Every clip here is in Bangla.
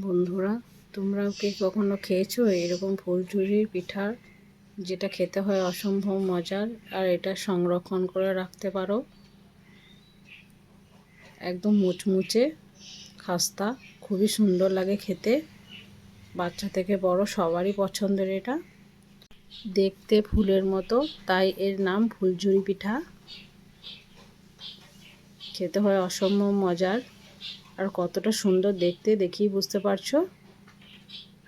বন্ধুরা, তোমরাও কি কখনো খেয়েছো এরকম ফুলঝুরির পিঠার? যেটা খেতে হয় অসম্ভব মজার, আর এটা সংরক্ষণ করে রাখতে পারো। একদম মুচমুচে, খাস্তা, খুবই সুন্দর লাগে খেতে। বাচ্চা থেকে বড় সবারই পছন্দের এটা। দেখতে ফুলের মতো, তাই এর নাম ফুলঝুরি পিঠা। খেতে হয় অসম্ভব মজার। আর কতটা সুন্দর দেখতে দেখেই বুঝতে পারছ?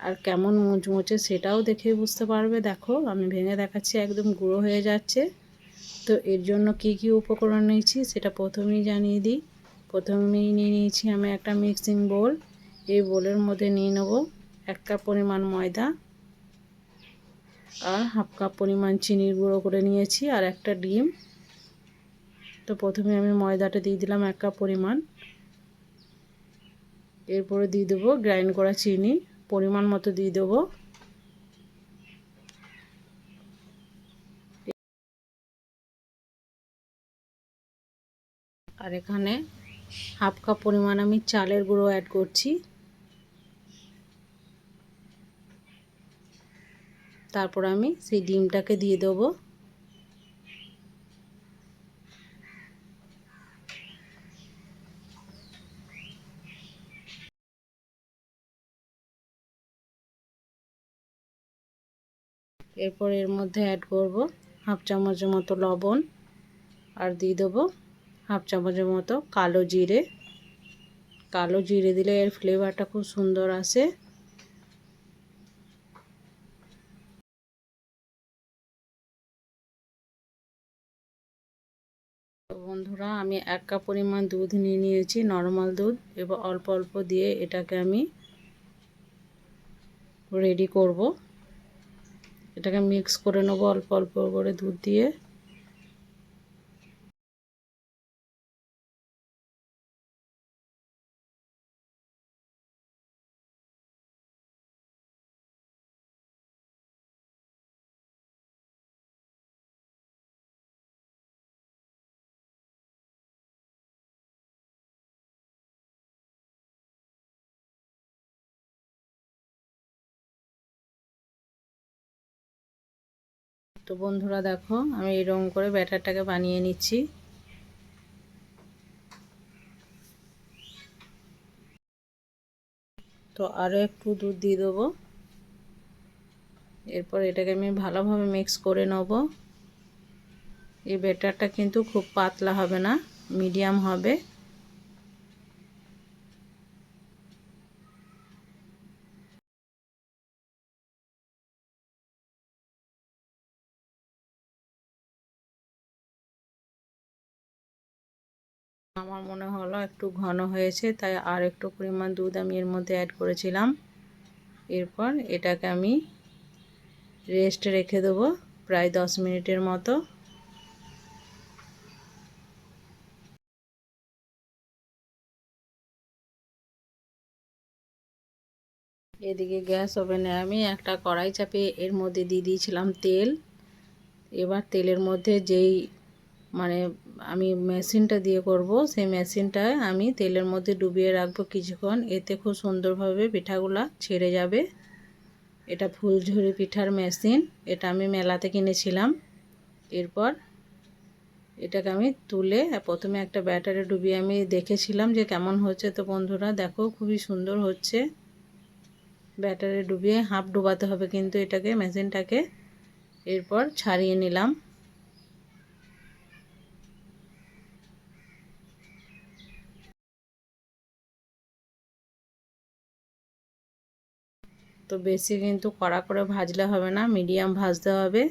আর কেমন মুচমুচে সেটাও দেখেই বুঝতে পারবে। দেখো, আমি ভেঙে দেখাচ্ছি, একদম গুঁড়ো হয়ে যাচ্ছে। তো এর জন্য কি কি উপকরণ নিয়েছি সেটা প্রথমেই জানিয়ে দিই। প্রথমেই নিয়ে নিয়েছি আমি একটা মিক্সিং বোল। এই বোলের মধ্যে নিয়ে নেব এক কাপ পরিমাণ ময়দা আর হাফ কাপ পরিমাণ চিনির গুঁড়ো করে নিয়েছি আর একটা ডিম। তো প্রথমে আমি ময়দাটা দিয়ে দিলাম এক কাপ পরিমাণ। এরপরে দিয়ে দেবো গ্রাইন্ড করা চিনি, পরিমাণ মতো দিয়ে দেবো। আর এখানে হাফ কাপ পরিমাণ আমি চালের গুঁড়ো অ্যাড করছি। তারপর আমি সেই ডিমটাকে দিয়ে দেবো। এরপর এর মধ্যে অ্যাড করব হাফ চামচের মতো লবণ আর দিয়ে দেবো হাফ চামচের মতো কালো জিরে। কালো জিরে দিলে এর ফ্লেভারটা খুব সুন্দর আসে। বন্ধুরা, আমি এক কাপ পরিমাণ দুধ নিয়ে নিয়েছি নর্মাল দুধ, এবার অল্প অল্প দিয়ে এটাকে আমি রেডি করব। এটাকে মিক্স করে নেব অল্প অল্প করে দুধ দিয়ে। তো বন্ধুরা দেখো, আমি এরকম করে ব্যাটারটাকে বানিয়ে নিচ্ছি। তো আরও একটু দুধ দিয়ে দেবো। এরপর এটাকে আমি ভালোভাবে মিক্স করে নেব। এই ব্যাটারটা কিন্তু খুব পাতলা হবে না মিডিয়াম হবে। আমার মনে হলো একটু ঘন হয়েছে, তাই আর একটু পরিমাণ দুধ আমি এর মধ্যে অ্যাড করেছিলাম। এরপর এটাকে আমি রেস্টে রেখে দেবো প্রায় দশ মিনিটের মতো। এদিকে গ্যাস ওভেনে আমি একটা কড়াই চাপিয়ে এর মধ্যে দিয়ে দিয়েছিলাম তেল। এবার তেলের মধ্যে যেই মানে আমি মেশিনটা দিয়ে করব, সেই মেশিনটায় আমি তেলের মধ্যে ডুবিয়ে রাখব কিছুক্ষণ। এতে খুব সুন্দরভাবে পিঠাগুলা ছেড়ে যাবে। এটা ফুলঝুরি পিঠার মেশিন এটা আমি মেলাতে কিনেছিলাম। এরপর এটাকে আমি তুলে প্রথমে একটা ব্যাটারে ডুবিয়ে আমি দেখেছিলাম যে কেমন হচ্ছে। তো বন্ধুরা, দেখো খুবই সুন্দর হচ্ছে। ব্যাটারে ডুবিয়ে হাফ ডুবাতে হবে কিন্তু এটাকে মেশিনটাকে এরপর ছাড়িয়ে নিলাম। তো বেশি কিন্তু কড়া করে ভাজলে হবে না, মিডিয়াম ভাজতে হবে।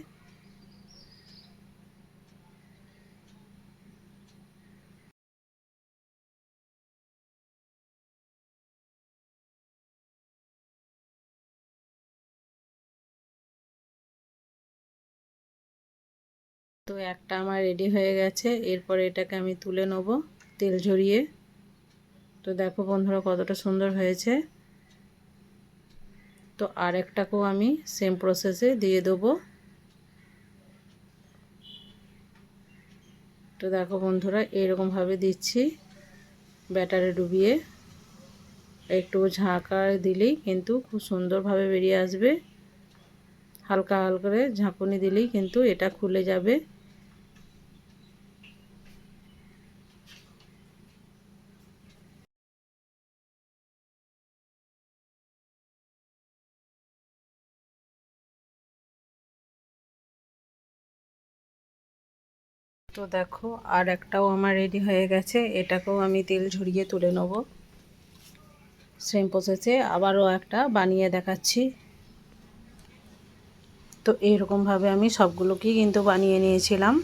তো একটা আমার রেডি হয়ে গেছে, এরপর এটাকে আমি তুলে নেব তেল ঝরিয়ে। তো দেখো বন্ধুরা কতটা সুন্দর হয়েছে। তো আরেকটাকেও আমি সেম প্রসেসে দিয়ে দেবো। তো দেখো বন্ধুরা, এরকমভাবে দিচ্ছি ব্যাটারে ডুবিয়ে। একটু ঝাঁকা দিলেই কিন্তু খুব সুন্দরভাবে বেরিয়ে আসবে। হালকা হালকা করে ঝাঁকুনি দিলেই কিন্তু এটা খুলে যাবে। তো দেখো, আর একটাও আমার রেডি হয়ে গেছে। এটাকেও আমি তেল ঝরিয়ে তুলে নেব। সেম প্রসেসে আবারও একটা বানিয়ে দেখাচ্ছি। তো এরকমভাবে আমি সবগুলোকেই কিন্তু বানিয়ে নিয়েছিলাম।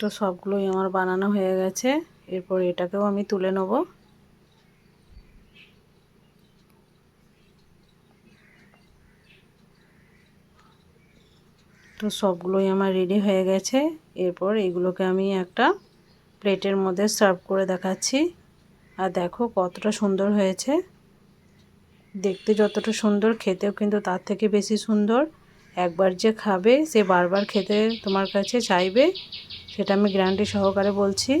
তো সবগুলোই আমার বানানো হয়ে গেছে। এরপর এটাকেও আমি তুলে নেব। তো সবগুলোই আমার রেডি হয়ে গেছে। এরপর এগুলোকে আমি একটা প্লেটের মধ্যে সার্ভ করে দেখাচ্ছি। আর দেখো কতটা সুন্দর হয়েছে। দেখতে যতটা সুন্দর, খেতেও কিন্তু তার থেকে বেশি সুন্দর। একবার যে খাবে, সে বারবার খেতে তোমার কাছে চাইবে। সেটা আমি গ্যারান্টি সহকারে বলছি।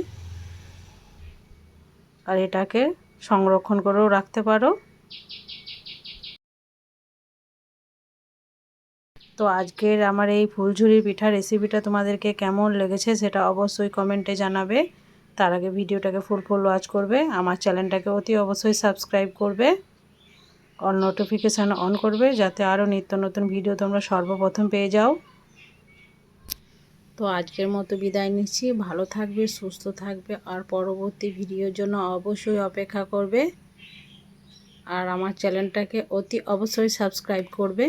আর এটাকে সংরক্ষণ করেও রাখতে পারো। তো আজকের আমার এই ফুলঝুরি পিঠা রেসিপিটা তোমাদেরকে কেমন লেগেছে সেটা অবশ্যই কমেন্টে জানাবে। তার আগে ভিডিওটাকে ফুল ফুল ওয়াচ করবে। আমার চ্যানেলটাকে অতি অবশ্যই সাবস্ক্রাইব করবে। অল নোটিফিকেশান অন করবে যাতে আরও নিত্য নতুন ভিডিও তোমরা সর্বপ্রথম পেয়ে যাও। তো আজকের মতো বিদায় নিচ্ছি। ভালো থাকবে, সুস্থ থাকবে আর পরবর্তী ভিডিওর জন্য অবশ্যই অপেক্ষা করবে। আর আমার চ্যানেলটাকে অতি অবশ্যই সাবস্ক্রাইব করবে।